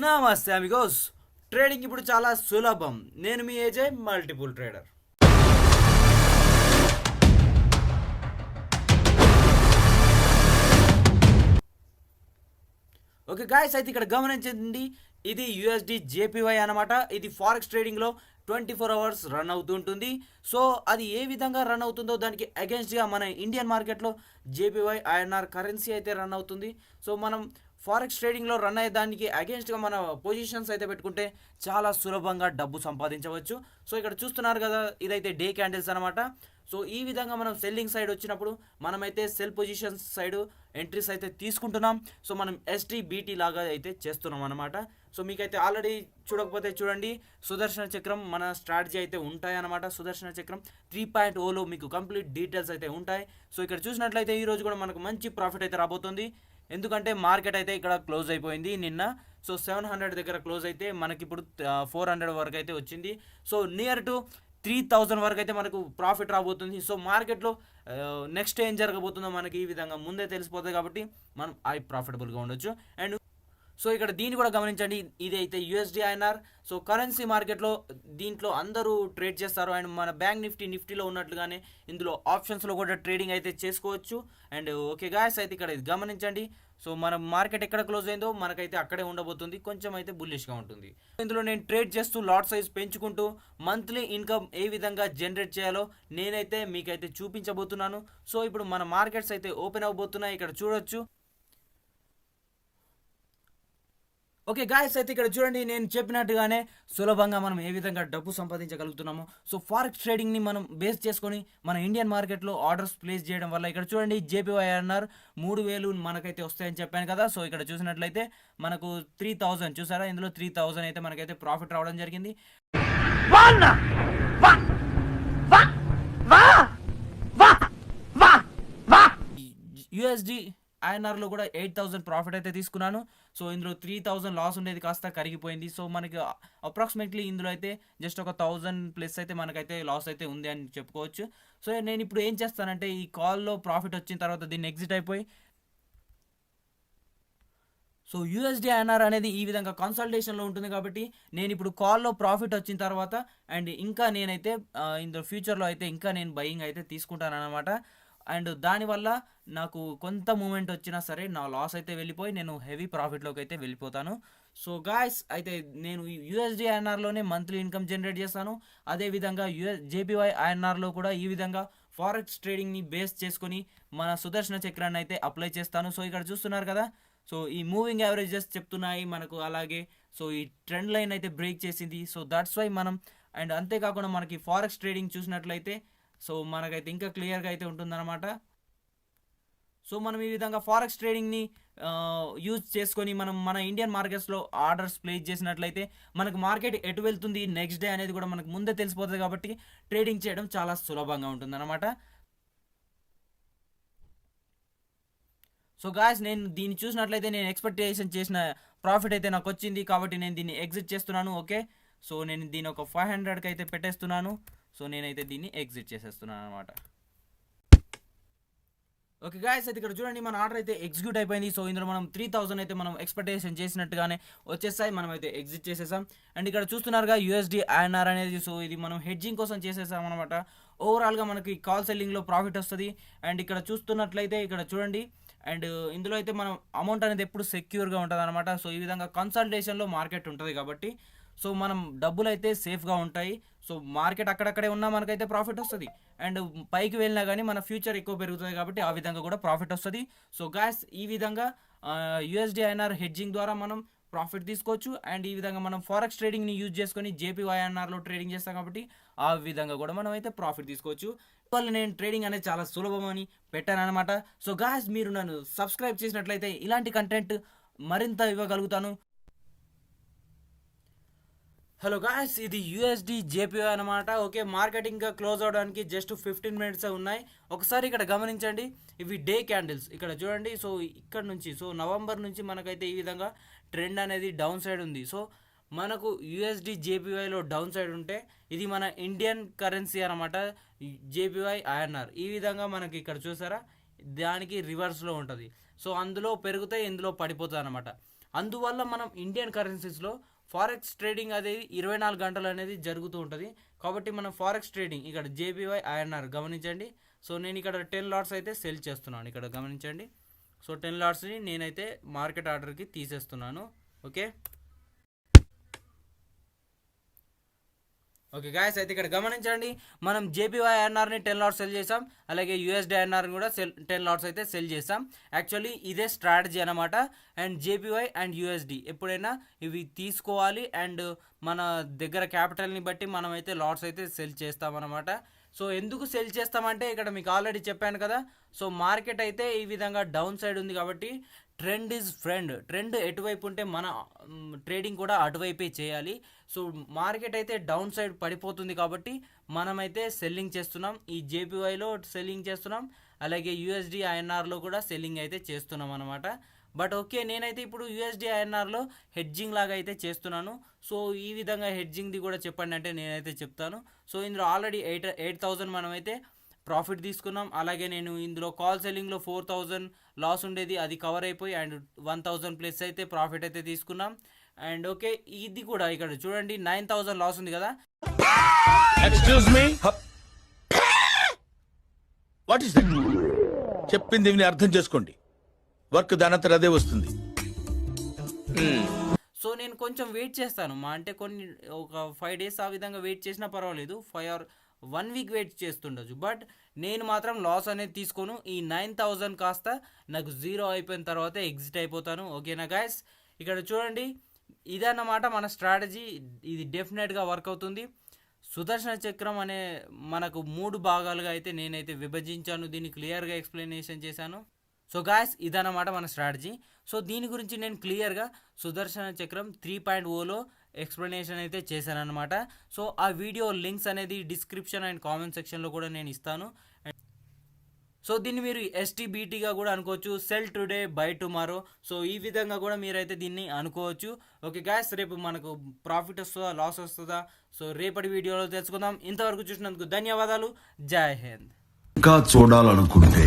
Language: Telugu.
నమస్తే అమిగోస్. ట్రేడింగ్ ఇప్పుడు చాలా సులభం. నేను మీ AJ multiple trader. Okay guys అయితే ఇక్కడ గమనించండి. ఇది యుఎస్డి జేపీవై అనమాట ఇది ఫారెక్స్ ట్రేడింగ్లో ట్వంటీ ఫోర్ అవర్స్ రన్ అవుతుంటుంది సో అది ఏ విధంగా రన్ అవుతుందో దానికి అగెన్స్ట్గా మన ఇండియన్ మార్కెట్లో జేపీవై ఐఎన్ఆర్ కరెన్సీ అయితే రన్ అవుతుంది. సో మనం ఫారెక్స్ ట్రేడింగ్లో రన్ అయ్యే దానికి అగేన్స్ట్గా మన పొజిషన్స్ అయితే పెట్టుకుంటే చాలా సులభంగా డబ్బు సంపాదించవచ్చు. సో ఇక్కడ చూస్తున్నారు కదా ఇదైతే డే క్యాండిల్స్ అనమాట సో ఈ విధంగా మనం సెల్లింగ్ సైడ్ వచ్చినప్పుడు మనమైతే సెల్ పొజిషన్స్ సైడ్ ఎంట్రీస్ అయితే తీసుకుంటున్నాం. సో మనం ఎస్టీ బీటీ లాగా అయితే చేస్తున్నాం అనమాట సో మీకైతే ఆల్రెడీ చూడకపోతే చూడండి సుదర్శన చక్రం మన స్ట్రాటజీ అయితే ఉంటాయన్నమాట సుదర్శన చక్రం త్రీ పాయింట్ ఓలో మీకు కంప్లీట్ డీటెయిల్స్ అయితే ఉంటాయి. సో ఇక్కడ చూసినట్లయితే ఈ రోజు కూడా మనకు మంచి ప్రాఫిట్ అయితే రాబోతుంది. ఎందుకంటే మార్కెట్ అయితే ఇక్కడ క్లోజ్ అయిపోయింది నిన్న. సో సెవెన్ హండ్రెడ్ దగ్గర క్లోజ్ అయితే మనకి ఇప్పుడు ఫోర్ హండ్రెడ్ వరకు అయితే వచ్చింది. So near to three thousand వరకు అయితే మనకు ప్రాఫిట్ రాబోతుంది. సో మార్కెట్లో నెక్స్ట్ ఏం జరగబోతుందో మనకి ఈ విధంగా ముందే తెలిసిపోతుంది కాబట్టి మనం ఐ ప్రాఫిటబుల్గా ఉండొచ్చు. అండ్ సో ఇక్కడ దీన్ని కూడా గమనించండి. ఇది అయితే యుఎస్డి ఐఎన్ఆర్ సో కరెన్సీ మార్కెట్లో దీంట్లో అందరూ ట్రేడ్ చేస్తారు. అండ్ మన బ్యాంక్ నిఫ్టీ నిఫ్టీలో ఉన్నట్లుగానే ఇందులో ఆప్షన్స్లో కూడా ట్రేడింగ్ అయితే చేసుకోవచ్చు. అండ్ ఓకే గాయస్ అయితే ఇక్కడ ఇది గమనించండి. సో మన మార్కెట్ ఎక్కడ క్లోజ్ అయిందో మనకైతే అక్కడే ఉండబోతుంది. కొంచెం అయితే బుల్లిష్గా ఉంటుంది. ఇందులో నేను ట్రేడ్ చేస్తూ లాట్ సైజ్ పెంచుకుంటూ మంత్లీ ఇన్కమ్ ఏ విధంగా జనరేట్ చేయాలో నేనైతే మీకైతే చూపించబోతున్నాను. సో ఇప్పుడు మన మార్కెట్స్ అయితే ఓపెన్ అవబోతున్నాయి. ఇక్కడ చూడొచ్చు. ఓకే గాయస్ అయితే ఇక్కడ చూడండి నేను చెప్పినట్టుగానే సులభంగా మనం ఏ విధంగా డబ్బు సంపాదించగలుగుతున్నామో. సో ఫారెక్స్ ట్రేడింగ్ని మనం బేస్ చేసుకొని మన ఇండియన్ మార్కెట్లో ఆర్డర్స్ ప్లేస్ చేయడం వల్ల ఇక్కడ చూడండి జేపీవైఆర్ఆర్ మూడు వేలు మనకైతే వస్తాయని చెప్పాను కదా. సో ఇక్కడ చూసినట్లయితే మనకు త్రీ థౌజండ్ చూసారా? ఇందులో త్రీ థౌజండ్ అయితే మనకైతే ప్రాఫిట్ రావడం జరిగింది. యుఎస్డి ఐఎన్ఆర్లో కూడా ఎయిట్ థౌసండ్ ప్రాఫిట్ అయితే తీసుకున్నాను. సో ఇందులో త్రీ థౌసండ్ లాస్ ఉండేది కాస్త కరిగిపోయింది. సో మనకి అప్రాక్సిమేట్లీ ఇందులో అయితే జస్ట్ ఒక థౌజండ్ ప్లస్ అయితే మనకైతే లాస్ అయితే ఉంది అని చెప్పుకోవచ్చు. సో నేను ఇప్పుడు ఏం చేస్తానంటే ఈ కాల్లో ప్రాఫిట్ వచ్చిన తర్వాత దీన్ని ఎగ్జిట్ అయిపోయి సో యూఎస్డి ఐఎన్ఆర్ అనేది ఈ విధంగా కన్సల్టేషన్లో ఉంటుంది కాబట్టి నేను ఇప్పుడు కాల్లో ప్రాఫిట్ వచ్చిన తర్వాత అండ్ ఇంకా నేనైతే ఇందులో ఫ్యూచర్లో అయితే ఇంకా నేను బయింగ్ అయితే తీసుకుంటాను అనమాట అండ్ దానివల్ల నాకు కొంత మూమెంట్ వచ్చినా సరే నా లాస్ అయితే వెళ్ళిపోయి నేను హెవీ ప్రాఫిట్లోకి అయితే వెళ్ళిపోతాను. సో గాయస్ అయితే నేను యూఎస్డి ఐఎన్ఆర్లోనే మంత్లీ ఇన్కమ్ జనరేట్ చేస్తాను. అదేవిధంగా యూఎస్ జేపీవై ఐఎన్ఆర్లో కూడా ఈ విధంగా ఫారెక్స్ ట్రేడింగ్ని బేస్ చేసుకొని మన సుదర్శన చక్రాన్ని అయితే అప్లై చేస్తాను. సో ఇక్కడ చూస్తున్నారు కదా సో ఈ మూవింగ్ యావరేజెస్ చెప్తున్నాయి మనకు అలాగే. సో ఈ ట్రెండ్ లైన్ అయితే బ్రేక్ చేసింది. సో దట్స్ వై మనం అండ్ అంతేకాకుండా మనకి ఫారెక్స్ ట్రేడింగ్ చూసినట్లయితే సో మనకైతే ఇంకా క్లియర్గా అయితే ఉంటుందన్నమాట. సో మనం ఈ విధంగా ఫారెక్స్ ట్రేడింగ్ని యూజ్ చేసుకొని మనం మన ఇండియన్ మార్కెట్స్లో ఆర్డర్స్ ప్లేస్ చేసినట్లయితే మనకు మార్కెట్ ఎటు వెళ్తుంది నెక్స్ట్ డే అనేది కూడా మనకు ముందే తెలిసిపోతుంది కాబట్టి ట్రేడింగ్ చేయడం చాలా సులభంగా ఉంటుందన్నమాట. సో గాయస్ నేను దీన్ని చూసినట్లయితే నేను ఎక్స్పెక్టేషన్ చేసిన ప్రాఫిట్ అయితే నాకు వచ్చింది కాబట్టి నేను దీన్ని ఎగ్జిట్ చేస్తున్నాను ఓకే? సో నేను దీని ఒక ఫైవ్ హండ్రెడ్కి అయితే పెట్టేస్తున్నాను. సో నేనైతే దీన్ని ఎగ్జిట్ చేసేస్తున్నాను అనమాట ఓకే గాయస్ అయితే ఇక్కడ చూడండి మన ఆర్డర్ అయితే ఎగ్జిక్యూట్ అయిపోయింది. సో ఇందులో మనం త్రీ థౌసండ్ అయితే మనం ఎక్స్పెక్టేషన్ చేసినట్టుగానే వచ్చేసాయి మనం అయితే ఎగ్జిట్ చేసేసాం. అండ్ ఇక్కడ చూస్తున్నారుగా యూఎస్డి ఐఎన్ఆర్ అనేది సో ఇది మనం హెడ్జింగ్ కోసం చేసేసాం అనమాట ఓవరాల్గా మనకి కాల్ సెల్లింగ్లో ప్రాఫిట్ వస్తుంది. అండ్ ఇక్కడ చూస్తున్నట్లయితే ఇక్కడ చూడండి. అండ్ ఇందులో అయితే మనం అమౌంట్ అనేది ఎప్పుడు సెక్యూర్గా ఉంటుంది అనమాట సో ఈ విధంగా కన్సల్టేషన్లో మార్కెట్ ఉంటుంది కాబట్టి సో మనం డబ్బులు అయితే సేఫ్గా ఉంటాయి. సో మార్కెట్ అక్కడక్కడే ఉన్నా మనకైతే ప్రాఫిట్ వస్తుంది. అండ్ పైకి వెళ్ళినా కానీ మన ఫ్యూచర్ ఎక్కువ పెరుగుతుంది కాబట్టి ఆ విధంగా కూడా ప్రాఫిట్ వస్తుంది. సో గ్యాస్ ఈ విధంగా యుఎస్డి ఐఎన్ఆర్ హెడ్జింగ్ ద్వారా మనం ప్రాఫిట్ తీసుకోవచ్చు. అండ్ ఈ విధంగా మనం ఫారెక్స్ ట్రేడింగ్ని యూజ్ చేసుకొని జేపీవైఎన్ఆర్లో ట్రేడింగ్ చేస్తాం కాబట్టి ఆ విధంగా కూడా మనం అయితే ప్రాఫిట్ తీసుకోవచ్చు. వల్ల నేను ట్రేడింగ్ అనేది చాలా సులభమని పెట్టాను అనమాట సో గాయస్ మీరు నన్ను సబ్స్క్రైబ్ చేసినట్లయితే ఇలాంటి కంటెంట్ మరింత ఇవ్వగలుగుతాను. హలో గాయస్ ఇది యూఎస్డి జేపీఓ అనమాట ఓకే మార్కెటింగ్ క్లోజ్ అవడానికి జస్ట్ ఫిఫ్టీన్ మినిట్స్ ఉన్నాయి. ఒకసారి ఇక్కడ గమనించండి. ఇవి డే క్యాండిల్స్ ఇక్కడ చూడండి. సో ఇక్కడ నుంచి సో నవంబర్ నుంచి మనకైతే ఈ విధంగా ట్రెండ్ అనేది డౌన్ సైడ్ ఉంది. సో మనకు యూఎస్డి జేపీవైలో డౌన్ సైడ్ ఉంటే ఇది మన ఇండియన్ కరెన్సీ అనమాట జేపీవై ఐఎన్ఆర్ ఈ విధంగా మనకి ఇక్కడ చూసారా? దానికి రివర్స్లో ఉంటుంది. సో అందులో పెరుగుతాయి ఇందులో పడిపోతుంది అనమాట అందువల్ల మనం ఇండియన్ కరెన్సీస్లో ఫారెక్స్ ట్రేడింగ్ అనేది ఇరవై నాలుగు గంటలు అనేది జరుగుతూ ఉంటుంది. కాబట్టి మనం ఫారెక్స్ ట్రేడింగ్ ఇక్కడ జేబీవై ఐఎన్ఆర్ గమనించండి. సో నేను ఇక్కడ టెన్ లాట్స్ అయితే సెల్ చేస్తున్నాను. ఇక్కడ గమనించండి. సో టెన్ లాట్స్ని నేనైతే మార్కెట్ ఆర్డర్కి తీసేస్తున్నాను. ఓకే? ఓకే గాయస్ అయితే ఇక్కడ గమనించండి. మనం జేపీవై ఐఎన్ఆర్ని టెన్ లాట్స్ సెల్ చేసాం అలాగే యూఎస్డి ఐఎన్ఆర్ని కూడా సెల్ టెన్ లాట్స్ అయితే సెల్ చేసాం యాక్చువల్లీ ఇదే స్ట్రాటజీ అనమాట అండ్ జేపీవై అండ్ యూఎస్డి ఎప్పుడైనా ఇవి తీసుకోవాలి. అండ్ మన దగ్గర క్యాపిటల్ని బట్టి మనం అయితే లాట్స్ అయితే సెల్ చేస్తామన్నమాట. సో ఎందుకు సెల్ చేస్తామంటే ఇక్కడ మీకు ఆల్రెడీ చెప్పాను కదా. సో మార్కెట్ అయితే ఈ విధంగా డౌన్ సైడ్ ఉంది కాబట్టి ట్రెండ్ ఈజ్ ఫ్రెండ్ ట్రెండ్ ఎటువైపు ఉంటే మన ట్రేడింగ్ కూడా అటువైపే చేయాలి. సో మార్కెట్ అయితే డౌన్ సైడ్ పడిపోతుంది కాబట్టి మనమైతే సెల్లింగ్ చేస్తున్నాం. ఈ జేపీవైలో సెల్లింగ్ చేస్తున్నాం. అలాగే యూఎస్డి ఐఎన్ఆర్లో కూడా సెల్లింగ్ అయితే చేస్తున్నాం అనమాట బట్ ఓకే నేనైతే ఇప్పుడు యూఎస్డి ఐఎన్ఆర్లో హెడ్జింగ్ లాగా అయితే చేస్తున్నాను. సో ఈ విధంగా హెడ్జింగ్ది కూడా చెప్పండి అంటే నేనైతే చెప్తాను. సో ఇందులో ఆల్రెడీ ఎయిట్ ఎయిట్ థౌజండ్ మనమైతే ప్రాఫిట్ తీసుకున్నాం. అలాగే నేను ఇందులో కాల్ సెల్లింగ్లో ఫోర్ థౌజండ్ లాస్ ఉండేది అది కవర్ అయిపోయి అండ్ వన్ థౌజండ్ ప్లస్ అయితే ప్రాఫిట్ అయితే తీసుకున్నాం. అండ్ ఓకే ఇది కూడా ఇక్కడ చూడండి నైన్ థౌజండ్ లాస్ ఉంది కదా. ఎక్స్క్యూజ్ మీ వాట్ ఇస్ చెప్పింది అర్థం చేసుకోండి. వర్క్ దానంతర అదే వస్తుంది. Hmm. సో నేను కొంచెం వెయిట్ చేస్తాను. మా అంటే కొన్ని ఒక ఫైవ్ డేస్ ఆ విధంగా వెయిట్ చేసినా పర్వాలేదు. Five or one week wait చేస్తుండొచ్చు. But నేను మాత్రం లాస్ అనేది తీసుకోను. ఈ నైన్ థౌజండ్ కాస్త నాకు జీరో అయిపోయిన తర్వాత ఎగ్జిట్ అయిపోతాను. ఓకేనా గాయస్ ఇక్కడ చూడండి. ఇదన్నమాట మన స్ట్రాటజీ ఇది డెఫినెట్గా వర్క్ అవుతుంది. సుదర్శన చక్రం అనే మనకు మూడు భాగాలుగా అయితే నేనైతే విభజించాను. దీన్ని క్లియర్గా ఎక్స్ప్లెనేషన్ చేశాను. సో గాయస్ ఇదన్నమాట మన స్ట్రాటజీ సో దీని గురించి నేను క్లియర్గా సుదర్శన చక్రం త్రీ పాయింట్ ఓలో ఎక్స్ప్లెనేషన్ అయితే చేశాను అనమాట సో ఆ వీడియో లింక్స్ అనేది డిస్క్రిప్షన్ అండ్ కామెంట్ సెక్షన్లో కూడా నేను ఇస్తాను. సో దీన్ని మీరు ఎస్టీబీటీగా కూడా అనుకోవచ్చు. Sell today buy tomorrow so ఈ విధంగా కూడా మీరైతే దీన్ని అనుకోవచ్చు. ఓకే గ్యాస్ రేపు మనకు ప్రాఫిట్ వస్తుందా లాస్ వస్తుందా? సో రేపటి వీడియోలో తెలుసుకుందాం. ఇంతవరకు చూసినందుకు ధన్యవాదాలు. జై హింద్. ఇంకా చూడాలనుకుంటే